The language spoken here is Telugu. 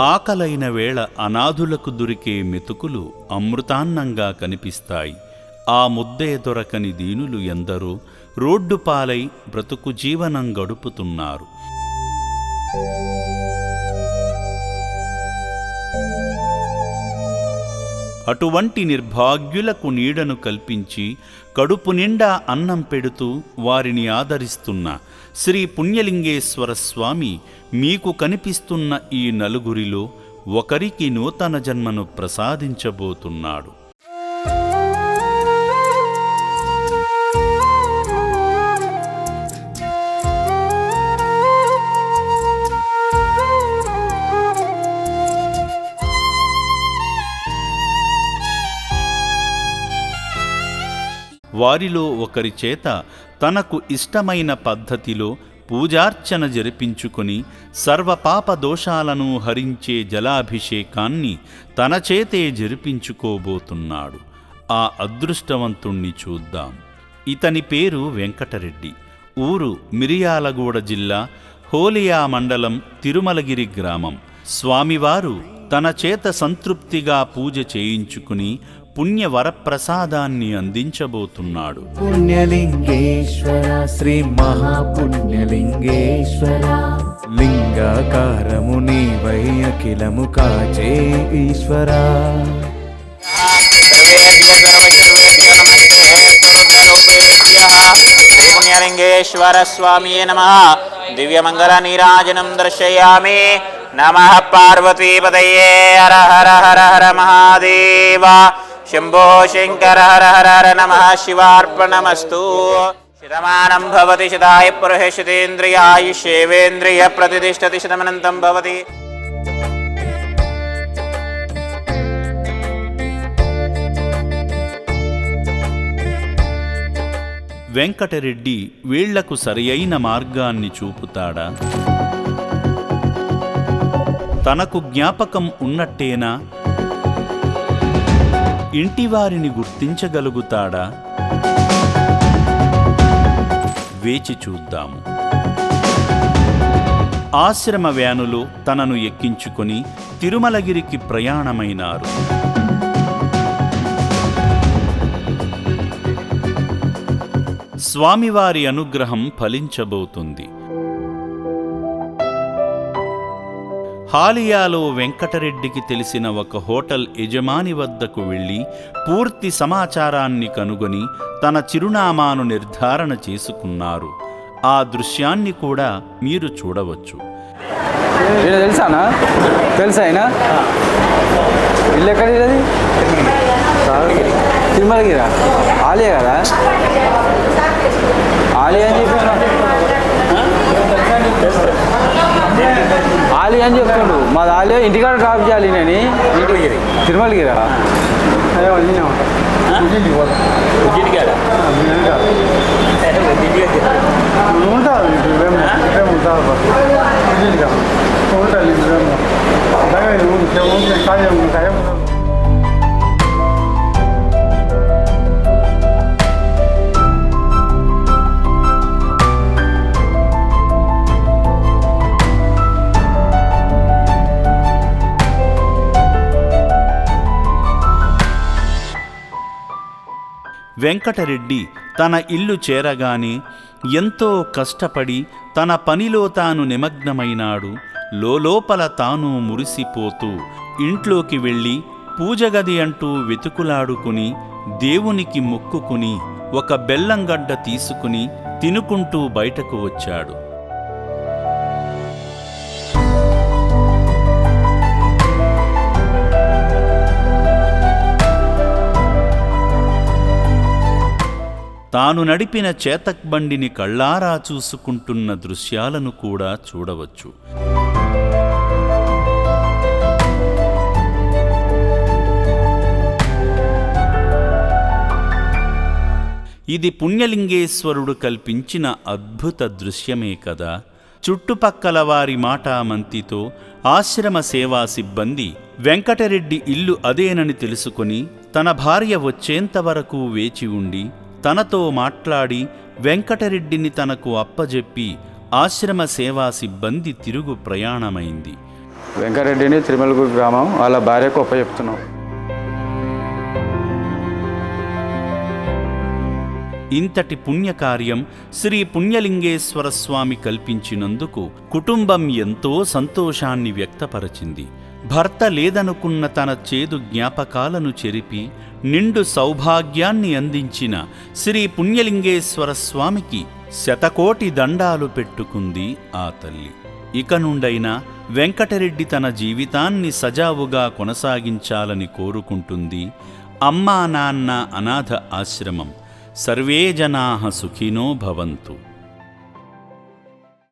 ఆకలైన వేళ అనాథులకు దొరికే మెతుకులు అమృతాన్నంగా కనిపిస్తాయి. ఆ ముద్దే దొరకని దీనులు ఎందరో రోడ్డు పాలై బ్రతుకు జీవనం గడుపుతున్నారు. అటువంటి నిర్భాగ్యులకు నీడను కల్పించి కడుపు నిండా అన్నం పెడుతూ వారిని ఆదరిస్తున్న శ్రీ పుణ్యలింగేశ్వర స్వామి మీకు కనిపిస్తున్న ఈ నలుగురిలో ఒకరికి నూతన జన్మను ప్రసాదించబోతున్నాడు. వారిలో ఒకరి చేత తనకు ఇష్టమైన పద్ధతిలో పూజార్చన జరిపించుకొని సర్వపాప దోషాలను హరించే జలాభిషేకాన్ని తన చేతే జరిపించుకోబోతున్నాడు. ఆ అదృష్టవంతుణ్ణి చూద్దాం. ఇతని పేరు వెంకటరెడ్డి. ఊరు మిరియాలగూడ జిల్లా హోలియా మండలం తిరుమలగిరి గ్రామం. స్వామివారు తన చేత సంతృప్తిగా పూజ చేయించుకుని పుణ్య వరప్రసాదాన్ని అందించబోతున్నాడు. పుణ్యలింగేశ్వర శ్రీ మహాపుణ్యలింగేశ్వర. లింగాకారము నీవై అఖిలము కాచే ఈశ్వర. పుణ్యలింగేశ్వర స్వామి నమ. దివ్యమంగళ నీరాజనం దర్శయామి. నమ పార్వతీపదయే హర హర హర హర మహాదేవ. శంభో శంకర హర హర హర నమ శివార్పణమస్తు. శతమానం భవతి శతాయ పురుషేషతేంద్రియాయుష్యేవేంద్రియ ప్రతిష్టతి శతమనంతం భవతి. వెంకటరెడ్డి వీళ్ళకు సరియైన మార్గాన్ని చూపుతాడా? తనకు జ్ఞాపకం ఉన్నట్టేనా? ఇంటివారిని గుర్తించగలుగుతాడా? వేచి చూద్దాము. ఆశ్రమ వ్యానులో తనను ఎక్కించుకొని తిరుమలగిరికి ప్రయాణమైనారు. స్వామివారి అనుగ్రహం ఫలించబోతుంది. హాలియాలో వెంకటరెడ్డికి తెలిసిన ఒక హోటల్ యజమాని వద్దకు వెళ్ళి పూర్తి సమాచారాన్ని కనుగొని తన చిరునామాను నిర్ధారణ చేసుకున్నారు. ఆ దృశ్యాన్ని కూడా మీరు చూడవచ్చు. తెలుసానా తెలుసా ఆయన ఇల్లు ఎక్కడ తిరుమలగిరా. ఆలియా కదా? ఆలియా అని చెప్పి ఆలియా అని చెప్తుండు మాది ఆలియా ఇంటికాడ డ్రాప్ చేయాలి నేను. ఇంటికి తిరుమలగిరా వెంకటరెడ్డి తన ఇల్లు చేరగానే ఎంతో కష్టపడి తన పనిలో తాను నిమగ్నమైనాడు. లోలోపల తాను మురిసిపోతూ ఇంట్లోకి వెళ్ళి పూజగది అంటూ వెతుకులాడుకుని దేవునికి మొక్కుకుని ఒక బెల్లంగడ్డ తీసుకుని తినుకుంటూ బయటకు వచ్చాడు. తాను నడిపిన చేతక్ బండిని కళ్ళారా చూసుకుంటున్న దృశ్యాలను కూడా చూడవచ్చు. ఇది పుణ్యలింగేశ్వరుడు కల్పించిన అద్భుత దృశ్యమే కదా. చుట్టుపక్కల వారి మాటామంతితో ఆశ్రమ సేవా సిబ్బంది వెంకటరెడ్డి ఇల్లు అదేనని తెలుసుకుని తన భార్య వచ్చేంతవరకు వేచి ఉండి తనతో మాట్లాడి వెంకటరెడ్డిని తనకు అప్పజెప్పి ఆశ్రమ సేవా సిబ్బంది తిరుగు ప్రయాణమైంది. వెంకరెడ్డిని తిరుమలగూరు గ్రామం వాళ్ళ భార్యకు ఒప్ప చెప్తున్నాం ఇంతటి పుణ్యకార్యం శ్రీ పుణ్యలింగేశ్వర స్వామి కల్పించినందుకు కుటుంబం ఎంతో సంతోషాన్ని వ్యక్తపరచింది. భర్త లేదనుకున్న తన చేదు జ్ఞాపకాలను చెరిపి నిండు సౌభాగ్యాన్ని అందించిన శ్రీ పుణ్యలింగేశ్వర స్వామికి శతకోటి దండాలు పెట్టుకుంది ఆ తల్లి. ఇక నుండైనా వెంకటరెడ్డి తన జీవితాన్ని సజావుగా కొనసాగించాలని కోరుకుంటుంది అమ్మా నాన్న అనాథ ఆశ్రమం. సర్వే జనా సుఖినో భవంతు.